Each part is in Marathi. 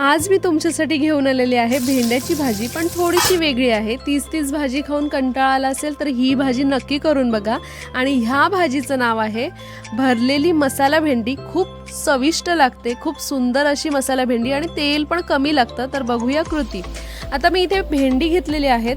आज मी तुमच्यासाठी घेऊन आलेली आहे भेंड्याची भाजी पण थोडीशी वेगळी आहे. तीच तीच भाजी खाऊन कंटाळा आला असेल तर ही भाजी नक्की करून बघा. आणि ह्या भाजीचं नाव आहे भरलेली मसाला भेंडी. खूप चविष्ट लागते खूप सुंदर अशी मसाला भेंडी आणि तेल पण कमी लागतं तर बघूया कृती. आता मी इथे भेंडी घेतलेली आहेत.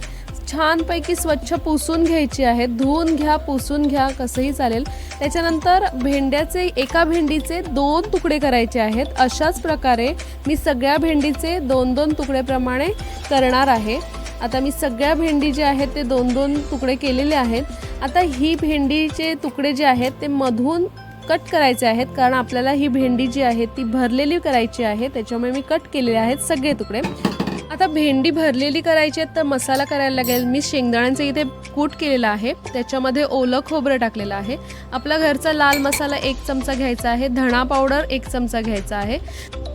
छानपैकी स्वच्छ पुसून घ्यायची आहेत. धुवून घ्या पुसून घ्या कसंही चालेल. त्याच्यानंतर भेंड्याचे एका भेंडीचे दोन तुकडे करायचे आहेत. अशाच प्रकारे मी सगळ्या भेंडीचे दोन दोन तुकडेप्रमाणे करणार आहे. आता मी सगळ्या भेंडी जे आहेत ते दोन दोन तुकडे केलेले आहेत. आता ही भेंडीचे तुकडे जे आहेत ते मधून कट करायचे आहेत. कारण आपल्याला ही भेंडी जी आहे ती भरलेली करायची आहे. त्याच्यामुळे मी कट केलेले आहेत सगळे तुकडे. आता भेंडी भरलेली करायची आहे तर मसाला करायला लागेल. मी शेंगदाण्यांचं इथे कूट केलेलं आहे. त्याच्यामध्ये ओलं खोबरं टाकलेलं आहे. आपला घरचा लाल मसाला एक चमचा घ्यायचा आहे. धणा पावडर एक चमचा घ्यायचा आहे.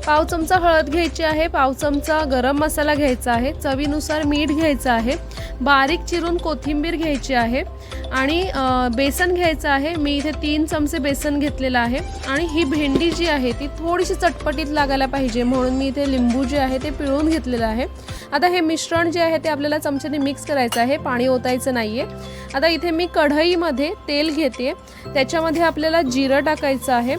पाव चमचा हळद घ्यायची आहे पाव चमचा गरम मसाला घ्यायचा आहे चवीनुसार मीठ घ्यायचं आहे बारीक चिरून कोथिंबीर घ्यायची आहे आणि बेसन घ्यायचं आहे. मी इथे तीन चमचे बेसन घेतलेलं आहे आणि ही भेंडी जी आहे ती थोडीशी चटपटीत लागायला पाहिजे म्हणून मी इथे लिंबू जे आहे ते पिळून घेतलेलं आहे. आता हे मिश्रण जे आहे ते आपल्याला चमच्याने मिक्स करायचं आहे पाणी ओतायचं नाही आहे आता इथे मी कढईमध्ये तेल घेते. त्याच्यामध्ये आपल्याला जिरं टाकायचं आहे.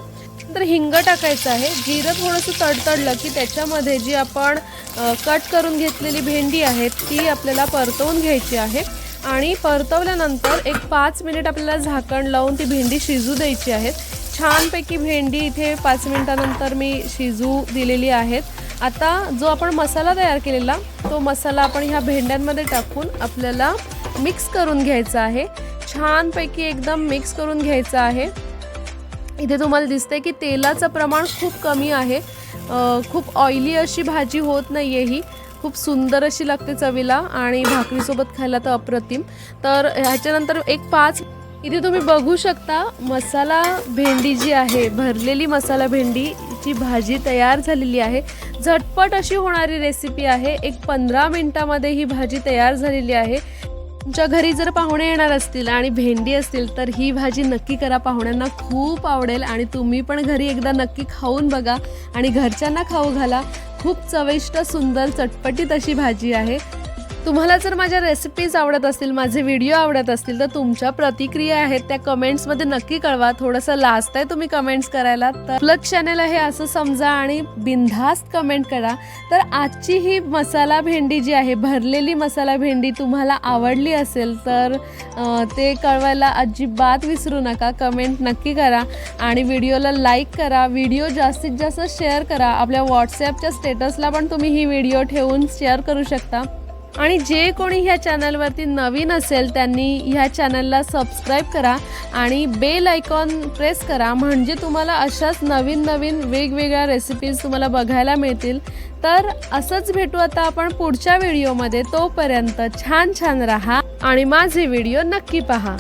तर हिंग टाकायचं आहे. जिरं थोडंसं तडतडलं की त्याच्यामध्ये जी आपण कट करून घेतलेली भेंडी आहे ती आपल्याला परतवून घ्यायची आहे. आणि परतवल्यानंतर एक पाच मिनिट आपल्याला झाकण लावून ती भेंडी शिजू द्यायची आहेत छानपैकी भेंडी इथे पाच मिनिटानंतर मी शिजू दिलेली आहेत आता जो आपण मसाला तयार केलेला तो मसाला आपण ह्या भेंड्यांमध्ये टाकून आपल्याला मिक्स करून घ्यायचा आहे. छानपैकी एकदम मिक्स करून घ्यायचं आहे. इथे तुम्हाला दिसतंय की तेलाचं प्रमाण खूप कमी आहे. खूप ऑइली अशी भाजी होत नाही आहे ही. खूप सुंदर अशी लागते चवीला आणि भाकरीसोबत खायला तर अप्रतिम. तर ह्याच्यानंतर एक पाच. इथे तुम्ही बघू शकता मसाला भेंडी जी आहे भरलेली मसाला भेंडीची भाजी तयार झालेली आहे. झटपट अशी होणारी रेसिपी आहे. एक पंधरा मिनटामध्ये ही भाजी तयार झालेली आहे. तुमच्या घरी जर पाहुणे येणार असतील आणि भेंडी असतील तर ही भाजी नक्की करा. पाहुण्यांना खूप आवडेल आणि तुम्ही पण घरी एकदा नक्की खाऊन बघा आणि घरच्यांना खाऊ घाला. खूप चविष्ट सुंदर चटपटीत अशी भाजी आहे. तुम्हाला जर माझ्या रेसिपीज आवडत असतील माझे व्हिडिओ आवडत असतील तर तुमच्या प्रतिक्रिया आहेत त्या कमेंट्समध्ये नक्की कळवा. थोडंसं लास्ट आहे तुम्ही कमेंट्स करायला. तर प्लग चॅनल आहे असं समजा आणि बिनधास्त कमेंट करा. तर आजची ही मसाला भेंडी जी आहे भरलेली मसाला भेंडी तुम्हाला आवडली असेल तर ते कळवायला अजिबात विसरू नका. कमेंट नक्की करा आणि व्हिडिओला लाईक करा. व्हिडिओ जास्तीत जास्त शेअर करा. आपल्या व्हॉट्सॲपच्या स्टेटसला पण तुम्ही ही व्हिडिओ ठेवून शेअर करू शकता. आणि जे कोणी ह्या चॅनलवरती नवीन असेल त्यांनी ह्या चॅनलला सबस्क्राईब करा आणि बेल आयकॉन प्रेस करा. म्हणजे तुम्हाला अशाच नवीन नवीन वेगवेगळ्या रेसिपीज तुम्हाला बघायला मिळतील. तर असंच भेटू आता आपण पुढच्या व्हिडिओमध्ये तोपर्यंत छान छान राहा आणि माझे व्हिडिओ नक्की पहा.